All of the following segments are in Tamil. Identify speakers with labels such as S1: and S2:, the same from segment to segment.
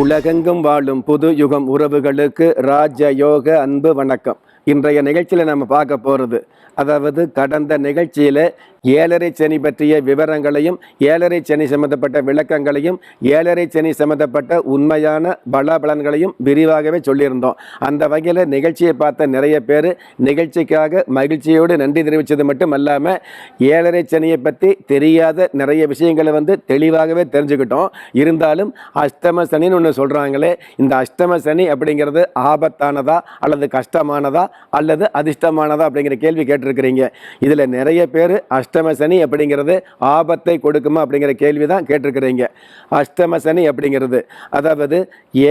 S1: உலகெங்கும் வாழும் புது யுகம் உறவுகளுக்கு ராஜ யோக அன்பு வணக்கம். இன்றைய நிகழ்ச்சியில் நம்ம பார்க்க போகிறது அதாவது கடந்த நிகழ்ச்சியில் ஏழரை சனி பற்றிய விவரங்களையும் ஏழரை சனி சம்பந்தப்பட்ட விளக்கங்களையும் ஏழரை சனி சம்பந்தப்பட்ட உண்மையான பலாபலன்களையும் விரிவாகவே சொல்லியிருந்தோம். அந்த வகையில் நிகழ்ச்சியை பார்த்த நிறைய பேர் நிகழ்ச்சிக்காக மகிழ்ச்சியோடு நன்றி தெரிவித்தது மட்டும் அல்லாமல் ஏழரை சனியை பற்றி தெரியாத நிறைய விஷயங்களை வந்து தெளிவாகவே தெரிஞ்சுக்கிட்டோம். இருந்தாலும் அஷ்டம சனின்னு ஒன்று சொல்கிறாங்களே இந்த அஷ்டம சனி அப்படிங்கிறது ஆபத்தானதா அல்லது கஷ்டமானதா அல்லது அதிர்ஷ்டமானதா அப்படிங்கிற கேள்வி கேட்டிருக்கிறீங்க. இதில் நிறைய பேர் அஷ்டம சனி அப்படிங்கிறது ஆபத்தை கொடுக்குமா அப்படிங்கிற கேள்வி தான் கேட்டிருக்கிறீங்க. அஷ்டம சனி அப்படிங்கிறது அதாவது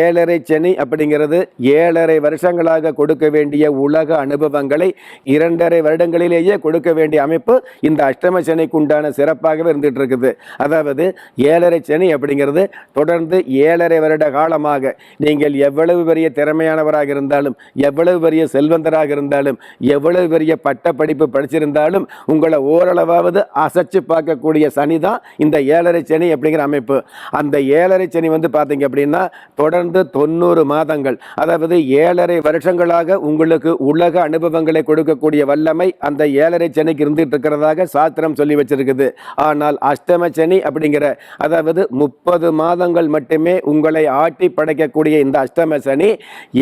S1: ஏழரை சனி அப்படிங்கிறது ஏழரை வருஷங்களாக கொடுக்க வேண்டிய உலக அனுபவங்களை இரண்டரை வருடங்களிலேயே கொடுக்க வேண்டிய அமைப்பு இந்த அஷ்டம சனிக்கு உண்டான சிறப்பாகவே இருந்துகிட்டு இருக்குது அதாவது ஏழரை சனி அப்படிங்கிறது தொடர்ந்து ஏழரை வருட காலமாக நீங்கள் எவ்வளவு பெரிய திறமையானவராக இருந்தாலும் எவ்வளவு பெரிய செல்வந்தராக இருந்தாலும் எவ்வளவு பெரிய பட்ட படிப்பு படிச்சிருந்தாலும் உங்களை ஓரளவு ஓரளவாவது அசைச்சு பார்க்கக்கூடிய சனி தான் இந்த ஏழரை சனி அப்படிங்கிற அமைப்பு. அந்த ஏழரை சனி வந்து பார்த்தீங்க அப்படின்னா தொடர்ந்து தொண்ணூறு மாதங்கள். அதாவது ஏழரை வருஷங்களாக உங்களுக்கு உலக அனுபவங்களை கொடுக்கக்கூடிய வல்லமை அந்த ஏழரை சனிக்கு இருந்துட்டு இருக்கிறதாக சாஸ்திரம் சொல்லி வச்சிருக்குது. ஆனால் அஷ்டம சனி அப்படிங்கிற அதாவது முப்பது மாதங்கள் மட்டுமே உங்களை ஆட்டி படைக்கக்கூடிய இந்த அஷ்டம சனி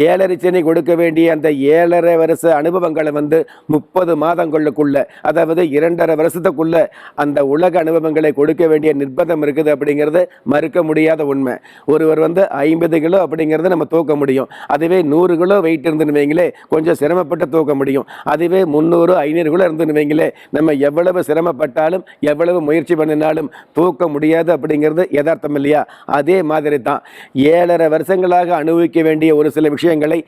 S1: ஏழரை சனி கொடுக்க வேண்டிய அந்த ஏழரை வருஷ அனுபவங்களை வந்து முப்பது மாதங்களுக்குள்ள அதாவது இரண்டரை வருஷம் வருஷத்துக்குள்ள அந்த உலக அனுபவங்களை கொடுக்க வேண்டிய நிர்பந்தம் இருக்குது அப்படிங்கிறது மறுக்க முடியாத உண்மை. ஒருவர் வந்து ஐம்பது கிலோ அப்படிங்கிறத நம்ம தூக்க முடியும். அதுவே நூறு கிலோ வெயிட் இருந்துன்னு வைங்களே கொஞ்சம் சிரமப்பட்டு தூக்க முடியும். அதுவே முந்நூறு ஐநூறு கிலோ இருந்துன்னு வைங்களே நம்ம எவ்வளவு சிரமப்பட்டாலும் எவ்வளவு முயற்சி பண்ணினாலும் தூக்க முடியாது அப்படிங்கிறது யதார்த்தம் இல்லையா? அதே மாதிரி தான் ஏழரை வருஷங்களாக அனுபவிக்க வேண்டிய ஒரு சில விஷயங்களை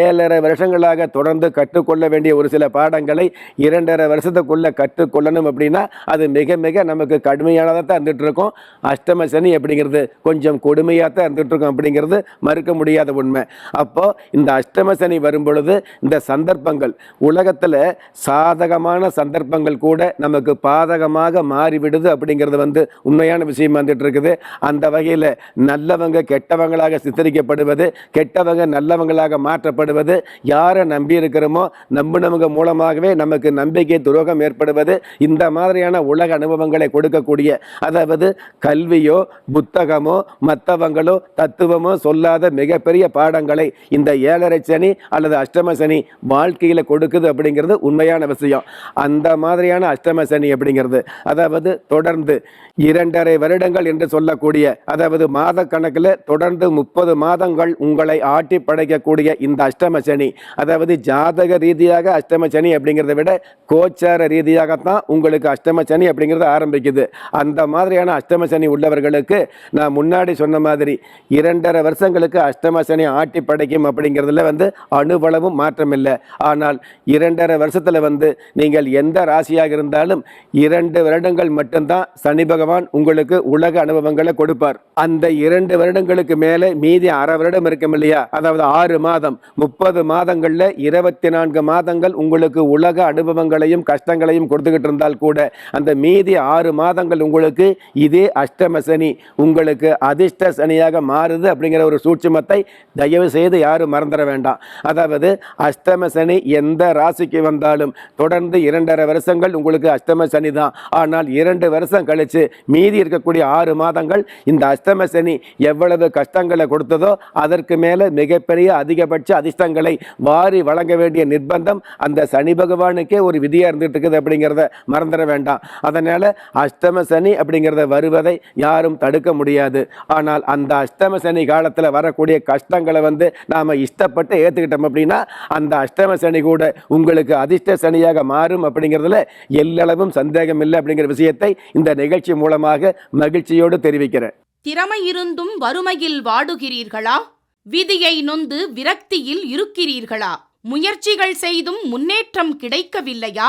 S1: ஏழரை வருஷங்களாக தொடர்ந்து கற்றுக்கொள்ள வேண்டிய ஒரு சில பாடங்களை இரண்டரை வருஷத்துக்குள்ள கற்றுக்கொள்ளணும் அப்படின்னா அது மிக மிக நமக்கு கடுமையானதாக தான் இருந்துட்டு இருக்கும் அஷ்டம சனி அப்படிங்கிறது கொஞ்சம் கொடுமையாக தான் இருந்துட்டு இருக்கும் அப்படிங்கிறது மறுக்க முடியாத உண்மை. அப்போ இந்த அஷ்டம சனி வரும் பொழுது இந்த சந்தர்ப்பங்கள் உலகத்தில் சாதகமான சந்தர்ப்பங்கள் கூட நமக்கு பாதகமாக மாறிவிடுது அப்படிங்கிறது வந்து உண்மையான விஷயம் வந்துட்டு இருக்குது அந்த வகையில் நல்லவங்க கெட்டவங்களாக சித்தரிக்கப்படுவது கெட்டவங்க நல்லவங்களாக மாற்றப்படுவது யாரை நம்பி இருக்கிறோமோ நம்பினவங்க மூலமாகவே நமக்கு நம்பிக்கை துரோகம் ஏற்படுவது இந்த மாதிரியான உலக அனுபவங்களை கொடுக்கக்கூடிய அதாவது கல்வியோ புத்தகமோ மற்றவங்களோ தத்துவமோ சொல்லாத மிகப்பெரிய பாடங்களை இந்த ஏழரை சனி அல்லது அஷ்டம சனி வாழ்க்கையில் கொடுக்குது அப்படிங்கிறது உண்மையான விஷயம். அந்த மாதிரியான அஷ்டம சனி அப்படிங்கிறது அதாவது தொடர்ந்து இரண்டரை வருடங்கள் என்று சொல்லக்கூடிய அதாவது மாத கணக்கில் தொடர்ந்து முப்பது மாதங்கள் உங்களை ஆட்டி படைக்கக்கூடிய இந்த அஷ்டம சனி அதாவது ஜாதக ரீதியாக அஷ்டம சனி அப்படிங்கிறத விட கோச்சார ரீதியாகத்தான் உங்களுக்கு அஷ்டம சனி அப்படிங்கிறது ஆரம்பிக்குது. அந்த மாதிரியான அஷ்டம சனி உள்ளவர்களுக்கு நான் முன்னாடி சொன்ன மாதிரி இரண்டரை வருஷங்களுக்கு அஷ்டம சனி ஆட்டி படைக்கும் அப்படிங்கிறதுல வந்து அணுவளவும் மாற்றம் இல்லை ஆனால் இரண்டரை வருஷத்தில் வந்து நீங்கள் எந்த ராசியாக இருந்தாலும் இரண்டு வருடங்கள் மட்டும்தான் சனி பகவான் உங்களுக்கு உலக அனுபவங்களை கொடுப்பார். அந்த இரண்டு வருடங்களுக்கு மேலே மீதி அரை வருடம் இருக்கும் இல்லையா? அதாவது ஆறு மாதம். முப்பது மாதங்களில் இருபத்தி நான்கு மாதங்கள் உங்களுக்கு உலக அனுபவங்களையும் கஷ்டங்களையும் கொடுத்துக்கிட்டு இருந்தால் கூட அந்த மீதி ஆறு மாதங்கள் உங்களுக்கு இதே அஷ்டம சனி உங்களுக்கு அதிர்ஷ்ட சனியாக மாறுது அப்படிங்கிற ஒரு சூட்சுமத்தை தயவு செய்து யாரும் மறந்துட வேண்டாம். அதாவது அஷ்டம சனி எந்த ராசிக்கு வந்தாலும் தொடர்ந்து இரண்டரை வருஷங்கள் உங்களுக்கு அஷ்டம சனி தான். ஆனால் இரண்டு வருஷம் கழிச்சு மீதி இருக்கக்கூடிய ஆறு மாதங்கள் இந்த அஷ்டம சனி எவ்வளவு கஷ்டங்களை கொடுத்ததோ அதற்கு மேலே மிகப்பெரிய அதிகபட்ச அதிர்ஷ்டங்களை வாரி வழங்க வேண்டிய நிர்பந்தம் அந்த சனி பகவானுக்கே ஒரு விதியாக இருந்துட்டு இருக்குது அப்படிங்கிறத மறந்து மறந்துட வேண்டாம். அதனால் அஷ்டம சனி அப்படிங்கிறத வருவதை யாரும் தடுக்க முடியாது. ஆனால் அந்த அஷ்டம சனி காலத்தில் வரக்கூடிய கஷ்டங்களை வந்து நாம் இஷ்டப்பட்டு ஏற்றுக்கிட்டோம் அப்படின்னா அந்த அஷ்டம சனி கூட உங்களுக்கு அதிர்ஷ்ட சனியாக மாறும் அப்படிங்கிறதுல எல்லளவும் சந்தேகம் இல்லை அப்படிங்கிற விஷயத்தை இந்த நிகழ்ச்சி மூலமாக மகிழ்ச்சியோடு தெரிவிக்கிறேன்.
S2: திறமை இருந்தும் வறுமையில் வாடுகிறீர்களா? விதியை நொந்து விரக்தியில் இருக்கிறீர்களா? முயற்சிகள் செய்தும் முன்னேற்றம் கிடைக்கவில்லையா?